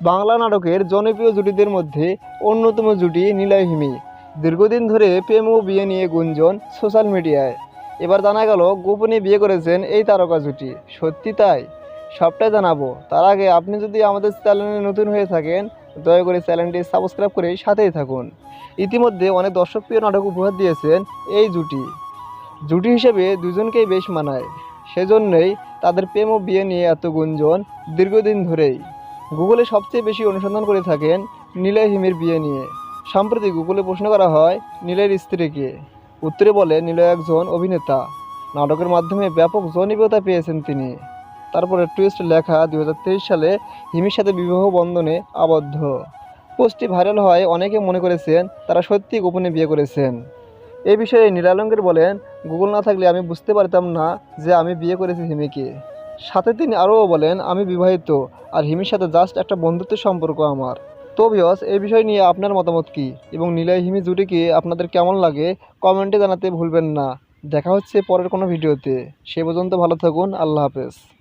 বাংলা নাটকের জনপ্রিয় জুটিদের মধ্যে অন্যতম জুটি নিলয় হিমি। দীর্ঘদিন ধরে প্রেম ও বিয়ে নিয়ে গুঞ্জন সোশ্যাল মিডিয়ায়। এবার জানা গেল, গোপনে বিয়ে করেছেন এই তারকা জুটি। সত্যি তাই? সবটাই জানাব। তার আগে আপনি যদি আমাদের চ্যানেলে নতুন হয়ে থাকেন, দয়া করে চ্যানেলটি সাবস্ক্রাইব করে সাথেই থাকুন। ইতিমধ্যে অনেক দর্শকপ্রিয় নাটক উপহার দিয়েছেন এই জুটি। জুটি হিসেবে দুজনকেই বেশ মানায়। সেজন্যই তাদের প্রেম ও বিয়ে নিয়ে এত গুঞ্জন দীর্ঘদিন ধরেই। গুগলে সবচেয়ে বেশি অনুসন্ধান করে থাকেন নীলয় হিমির বিয়ে নিয়ে। সম্প্রতি গুগলে প্রশ্ন করা হয় নীলের স্ত্রীকে। উত্তরে বলে, নীলয় একজন অভিনেতা। নাটকের মাধ্যমে ব্যাপক জনপ্রিয়তা পেয়েছেন তিনি। তারপরে টুইস্ট লেখা দু হাজার তেইশ সালে হিমির সাথে বিবাহ বন্ধনে আবদ্ধ। পোস্টটি ভাইরাল হয় অনেকে মনে করেছেন তারা সত্যি গোপনে বিয়ে করেছেন। এই বিষয়ে নীলালঙ্কের বলেন, গুগল না থাকলে আমি বুঝতে পারতাম না যে আমি বিয়ে করেছি হিমিকে। সাথে তিনি আরও বলেন, আমি বিবাহিত, আর হিমির সাথে জাস্ট একটা বন্ধুত্বের সম্পর্ক আমার। তো ভিওস এই বিষয় নিয়ে আপনার মতামত কি? এবং নীলাই হিমি জুটিকে আপনাদের কেমন লাগে? কমেন্টে জানাতে ভুলবেন না। দেখা হচ্ছে পরের কোনো ভিডিওতে। সে পর্যন্ত ভালো থাকুন, আল্লাহ হাফেজ।